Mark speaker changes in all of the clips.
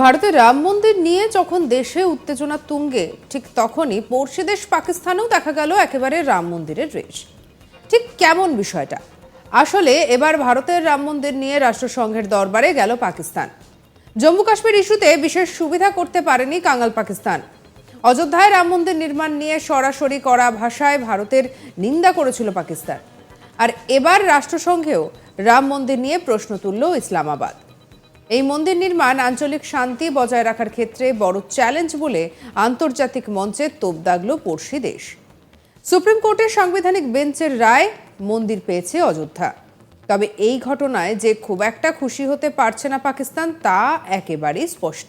Speaker 1: ভারতের রাম মন্দির নিয়ে যখন দেশে উত্তেজনা তুঙ্গে, ঠিক তখনই পড়শি দেশ পাকিস্তানেও দেখা গেল একেবারে রাম মন্দিরের রেশ। ঠিক কেমন বিষয়টা? আসলে এবার ভারতের রাম মন্দির নিয়ে রাষ্ট্রসংঘের দরবারে গেল পাকিস্তান। জম্মু কাশ্মীর ইস্যুতে বিশেষ সুবিধা করতে পারেনি কাঙ্গাল পাকিস্তান। অযোধ্যায় রাম মন্দির নির্মাণ নিয়ে সরাসরি করা ভাষায় ভারতের নিন্দা করেছিল পাকিস্তান। আর এবার রাষ্ট্রসংঘেও রাম মন্দির নিয়ে প্রশ্ন তুলল ইসলামাবাদ। এই মন্দির নির্মাণ আঞ্চলিক শান্তি বজায় রাখার ক্ষেত্রে বড় চ্যালেঞ্জ বলে আন্তর্জাতিক মঞ্চে তোপ দাগল পড়শি দেশ। সুপ্রিম কোর্টের সাংবিধানিক বেঞ্চের রায়, মন্দির পেয়েছে অযোধ্যা। তবে এই ঘটনায় যে খুব একটা খুশি হতে পারছে না পাকিস্তান, তা একেবারেই স্পষ্ট।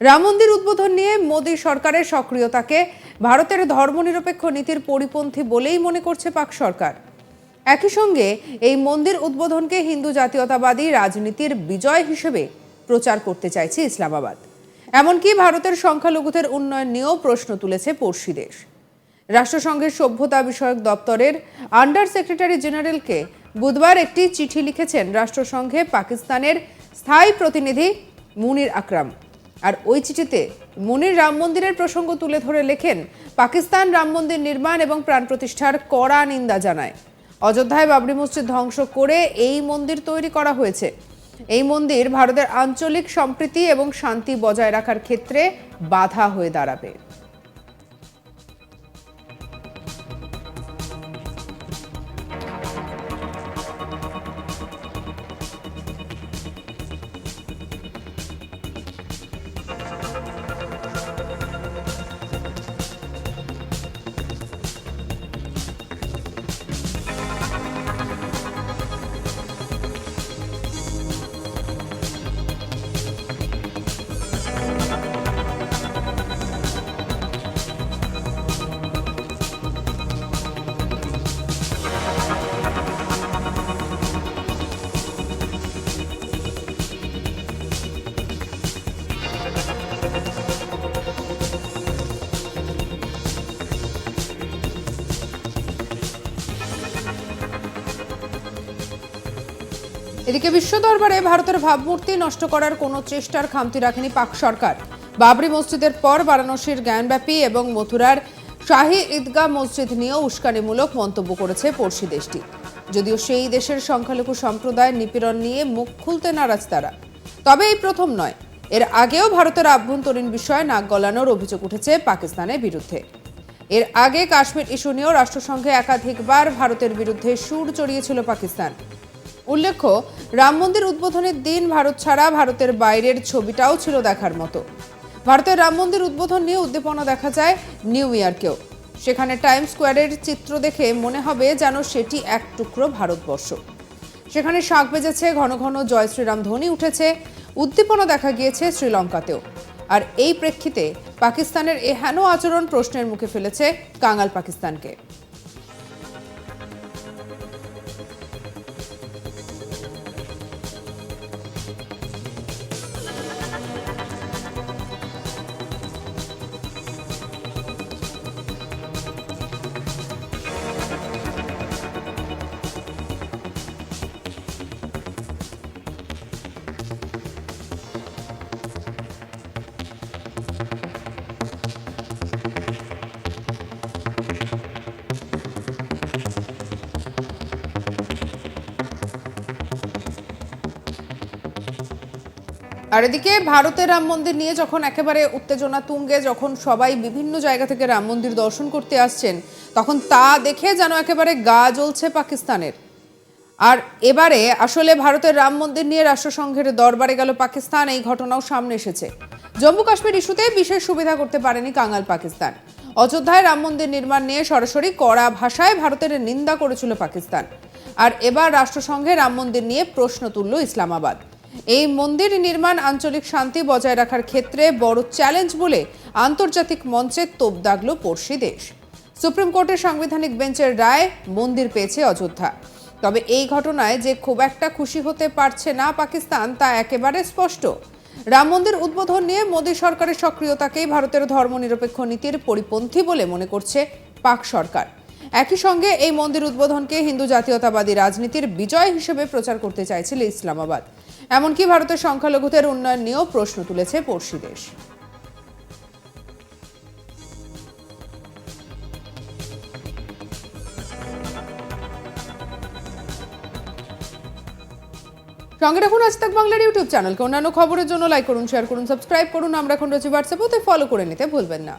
Speaker 1: রাম মন্দির উদ্বোধন নিয়ে মোদী সরকারের সক্রিয়তাকে ভারতের ধর্মনিরপেক্ষ নীতির পরিপন্থী বলেই মনে করছে পাক সরকার। একই সঙ্গে এই মন্দির উদ্বোধনকে হিন্দু জাতীয়তাবাদী রাজনীতির বিজয় হিসেবে প্রচার করতে চাইছে ইসলামাবাদ। এমনকি ভারতের সংখ্যালঘুদের উন্নয়ন নিয়েও প্রশ্ন তুলেছে পড়শি দেশ। রাষ্ট্রসংঘের সভ্যতা বিষয়ক দপ্তরের আন্ডার সেক্রেটারি জেনারেলকে বুধবার একটি চিঠি লিখেছেন রাষ্ট্রসংঘে পাকিস্তানের স্থায়ী প্রতিনিধি মুনির আকরাম। আর ওই চিঠিতে মুনির রাম মন্দিরের প্রসঙ্গ তুলে ধরে লেখেন, পাকিস্তান রাম মন্দির নির্মাণ এবং প্রাণ প্রতিষ্ঠার কড়া নিন্দা জানায়। অযোধ্যায় বাবরি মসজিদ ধ্বংস করে এই মন্দির তৈরি করা হয়েছে। এই মন্দির ভারতের আঞ্চলিক সম্প্রীতি এবং শান্তি বজায় রাখার ক্ষেত্রে বাধা হয়ে দাঁড়াবে। এদিকে বিশ্ব দরবারে ভারতের ভাবমূর্তি নষ্ট করার কোনো চেষ্টার খামতি রাখেনি পাক সরকার। বাবরি মসজিদের পর বারাণসীর জ্ঞানব্যাপী এবং মথুরার শাহী ঈদগাহ মসজিদ নিয়েও উস্কানিমূলক মন্তব্য করেছে পড়শি দেশটি। যদিও সেই দেশের সংখ্যালঘু সম্প্রদায়ের নিপীড়ন নিয়ে মুখ খুলতে নারাজ তারা। তবে এই প্রথম নয়। এর আগেও ভারতের আভ্যন্তরীণ বিষয়ে নাক গলানোর অভিযোগ উঠেছে পাকিস্তানের বিরুদ্ধে। এর আগে কাশ্মীর ইস্যু নিয়েও রাষ্ট্রসংঘে একাধিকবার ভারতের বিরুদ্ধে সুর চড়িয়েছিল পাকিস্তান। উল্লেখ্য, রাম মন্দির উদ্বোধনের দিন ভারত ছাড়া ভারতের বাইরের ছবিটাও ছিল দেখার মতো। ভারতের রাম মন্দির উদ্বোধন নিয়ে উদ্দীপনা দেখা যায় নিউ ইয়ারকেও। সেখানে টাইম স্কোয়ারের চিত্র দেখে মনে হবে যেন সেটি এক টুকরো ভারতবর্ষ। সেখানে শাঁখ বেজেছে, ঘন ঘন জয় শ্রীরাম ধ্বনি উঠেছে, উদ্দীপনা দেখা গিয়েছে শ্রীলঙ্কাতেও। আর এই প্রেক্ষিতে পাকিস্তানের এহেন আচরণ প্রশ্নের মুখে ফেলেছে কাঙাল পাকিস্তানকে। আর এদিকে ভারতের রাম মন্দির নিয়ে যখন একেবারে উত্তেজনা তুঙ্গে, যখন সবাই বিভিন্ন জায়গা থেকে রাম মন্দির দর্শন করতে আসছেন, তখন তা দেখে যেন একেবারে গা জ্বলছে পাকিস্তানের। আর এবারে আসলে ভারতের রাম মন্দির নিয়ে রাষ্ট্রসংঘের দরবারে গেল পাকিস্তান, এই ঘটনাও সামনে এসেছে। জম্মু কাশ্মীর ইস্যুতে বিশেষ সুবিধা করতে পারেনি কাঙ্গাল পাকিস্তান। অযোধ্যায় রাম মন্দির নির্মাণ নিয়ে সরাসরি কড়া ভাষায় ভারতের নিন্দা করেছিল পাকিস্তান। আর এবার রাষ্ট্রসংঘে রাম মন্দির নিয়ে প্রশ্ন তুলল ইসলামাবাদ। এই মন্দির নির্মাণ আঞ্চলিক শান্তি বজায় রাখার ক্ষেত্রে বড় চ্যালেঞ্জ বলে আন্তর্জাতিক মঞ্চে তোপ দাগল পড়শি দেশ। সুপ্রিম কোর্টের সাংবিধানিক বেঞ্চের রায় মন্দির পেয়েছে অযোধ্যা। তবে এই ঘটনায় যে খুব একটা খুশি হতে পারছে না পাকিস্তান, তা একেবারে স্পষ্ট। রাম মন্দির উদ্বোধন নিয়ে মোদী সরকারের সক্রিয়তাকেই ভারতের ধর্মনিরপেক্ষ নীতির পরিপন্থী বলে মনে করছে পাক সরকার। একই সঙ্গে এই মন্দির উদ্বোধনকে হিন্দু জাতীয়তাবাদী রাজনীতির বিজয় হিসেবে প্রচার করতে চাইছিল ইসলামাবাদ। এমনকি ভারতের সংখ্যালঘুদের উন্নয়ন নিয়েও প্রশ্ন তুলেছে পড়শি দেশ। সঙ্গে রাখুন আজ তাক বাংলার ইউটিউব চ্যানেলকে। অন্যান্য খবরের জন্য লাইক করুন শেয়ার করুন সাবস্ক্রাইব করুন। আমরা এখন রয়েছি হোয়াটসঅ্যাপে ফলো করে নিতে ভুলবেন না।